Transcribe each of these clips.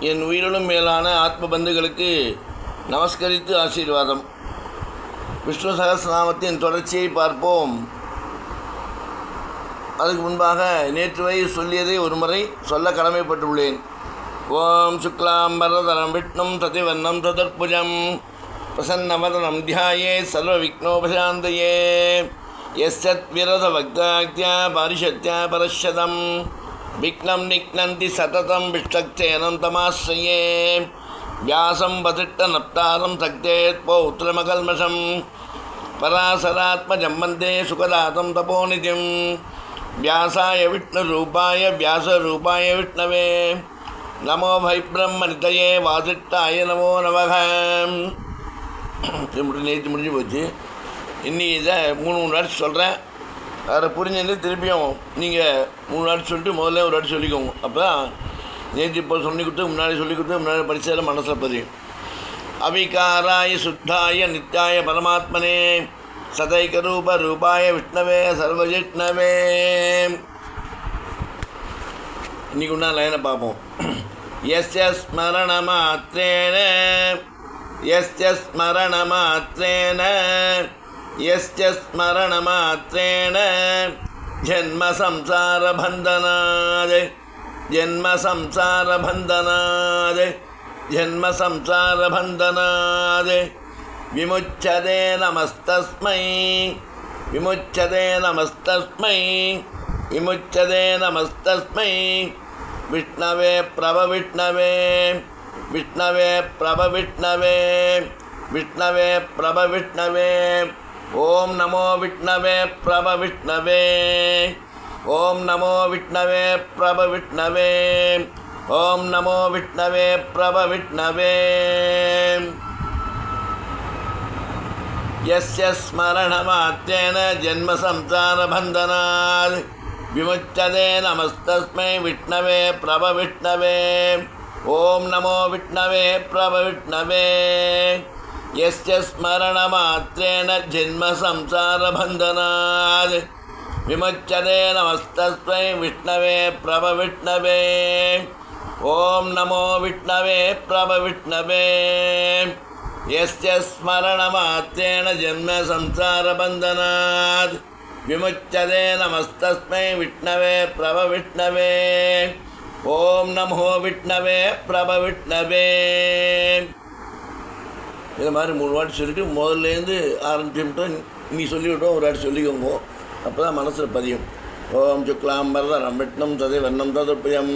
என் உயிரிலும் மேலான ஆத்ம பந்துகளுக்கு நமஸ்கரித்து ஆசீர்வாதம். விஷ்ணு சகஸ்ரநாமத்தின் தொடர்ச்சியை பார்ப்போம். அதுக்கு முன்பாக நேற்று வரை சொல்லியதை ஒருமுறை சொல்ல கடமைப்பட்டுள்ளேன். ஓம் சுக்லாம் பரதரம் விஷ்ணும் ததிவர்ணம் ததற்புஜம் பிரசன்னவதனம் தியாயே சர்வ விக்னோபசாந்தையே எஸ்யத் விரத பக்தாக்தியா பாரிஷத்யா பரஷதம் விக்னம் நிக்னந்தி சததம் விஷ்டக்சேனம் தமாசிரியே வியாசம் வசிட்ட நப்தாரம் சக்தேத் பௌத்திரமகல்மஷம் பராசராத்மஜம் வந்தே சுகதாதம் தபோநிதிம் வியாசாய விஷ்ணுரூபாய வியாசரூபாய விஷ்ணவே. நமோ வைப்ரம்மனிதையே வாசிட்டாய நமோ நமக. நேற்று முடிஞ்சு போச்சு. இன்னி இதை மூணு மூணு வாட்டி சொல்கிறேன் அதை புரிஞ்சுட்டு திருப்பியும் நீங்கள் மூணு நாள் சொல்லிட்டு முதல்ல ஒரு வாட்டி சொல்லிக்கோங்க. அப்போ தான் நேற்று இப்போ சொல்லி கொடுத்து முன்னாடி சொல்லி கொடுத்து முன்னாடி படித்தாலும் மனசில் பதியும். அவிகாராய சுத்தாய நித்யாய பரமாத்மனே சதைகரூப ரூபாய விஷ்ணவே சர்வஜிஷ்ணவே. இன்னைக்கு உண்டா லைனை பார்ப்போம். எஸ் ஸ்மரண மாத்திரேன எஸ் ஸ்மரண மாத்திரேன यश्च स्मरणमात्रेण जन्म संसार जन्मसंसारबन्धनाद् विमुच्यते नमस्तस्मै विमुच्यते नमस्तस्मै विमुच्यते नमस्तस्मै। विष्णवे प्रभविष्णवे विष्णवे प्रभविष्णवे विष्णवे प्रभविष्णवे ॐ नमो विष्णवे प्रभविष्णवे ॐ नमो विष्णवे प्रभविष्णवे ॐ नमो विष्णवे प्रभविष्णवे यस्य स्मरणमात्येन जन्मसंसारबन्धनात् विमुच्यते नमस्तस्मै विष्णवे प्रभविष्णवे ॐ नमो विष्णवे प्रभविष्णवे यस्य स्मरणमात्रेण जन्मसंसारबन्धनात् विमुच्यते नमस्तस्मै विष्णवे प्रभविष्णवे ॐ नमो विष्णवे प्रभविष्णवे यस्य स्मरणमात्रेण जन्मसंसारबन्धनात् विमुच्यते नमस्तस्मै विष्णवे प्रभविष्णवे ॐ नमो विष्णवे प्रभविष्णवे இதை மாதிரி மூணு வாட்டி சொல்லிவிட்டு முதல்லேருந்து ஆரம்பிச்சுட்டா நீ சொல்லிவிட்டோம் ஒரு வாட்டி சொல்லிக்கோங்க. அப்போ தான் மனசில் பதியும். ஓம் சுக்லாம்பரதரம் விட்னம் ததை வர்ணம் ததுப்பியம்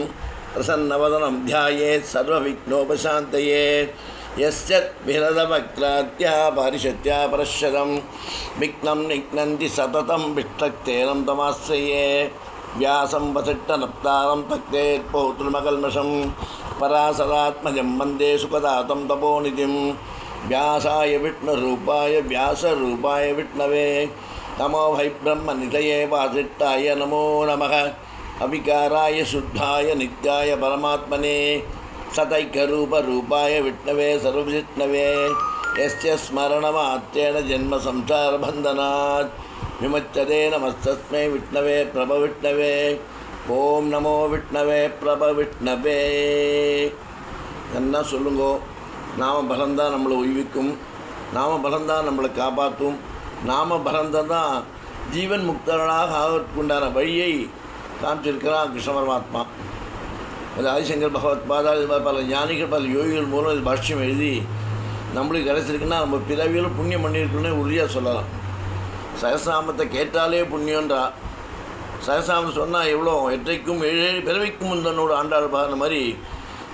பிரசன்னவதனம் தியாயே சர்வ விக்னோபசாந்தையே யஸ்ரதபக்ராத்தியா பாரிஷத்யா பரஷதம் விக்னம் நிக்னந்தி சததம் விஷ்டக்தேனம் தமாசிரியே வியாசம் வசிட்டனப்தாரம் தக்தே பௌத்ருமகல்மஷம் பராசராத்மஜம் வந்தே சுகதாத்தம் தபோநிதிம். व्यासाय विष्णुरूपाय व्यासरूपाय विष्णवे नमो वै ब्रह्मनिधये वासिष्ठाय नमो नमः अविकाराय शुद्धाय नित्याय परमात्मने सतैक्यरूपरूपाय विष्णवे सर्वविष्णवे यस्य स्मरणमात्रेण जन्मसंसारबन्धनात् विमुच्यते नमस्तस्मै विष्णवे प्रभविष्णवे ॐ नमो विष्णवे प्रभविष्णवे என்ன சொல்லுங்கோ நாம பலந்தான் நம்மளை உய்விக்கும் நாம பலந்தான் நம்மளை காப்பாற்றும் நாம பலந்தான் தான் ஜீவன் முக்தர்களாக ஆவதற்குண்டான வழியை காமிச்சிருக்கிறான் கிருஷ்ண பரமாத்மா. அது ஆதிசங்கர் பகவத் பாதா இது மாதிரி பல ஞானிகள் பல யோகிகள் மூலம் இது பாஷ்யம் எழுதி நம்மளுக்கு கிடைச்சிருக்குன்னா நம்ம பிறவியில் புண்ணியம் பண்ணியிருக்கோன்னே உறுதியாக சொல்லலாம். சகசிராமத்தை கேட்டாலே புண்ணியன்றா. சகசிராமம் சொன்னால் எவ்வளோ எற்றைக்கும் ஏழு பிறவிக்கும் முந்தனோட ஆண்டாள் பாருன மாதிரி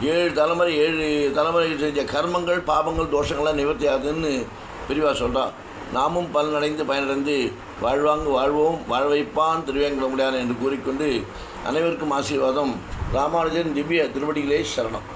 ஏழு தலைமுறை ஏழு தலைமுறை செஞ்ச கர்மங்கள் பாபங்கள் தோஷங்கள்லாம் நிவர்த்தி ஆகுதுன்னு பிரிவாக சொல்கிறான் நாமும் பலனடைந்து பயனடைந்து வாழ்வாங்கு வாழ்வோம் வாழ வைப்பான் திருவேங்கட என்று கூறிக்கொண்டு அனைவருக்கும் ஆசீர்வாதம். ராமானுஜன் திவ்ய திருவடிகளே சரணம்.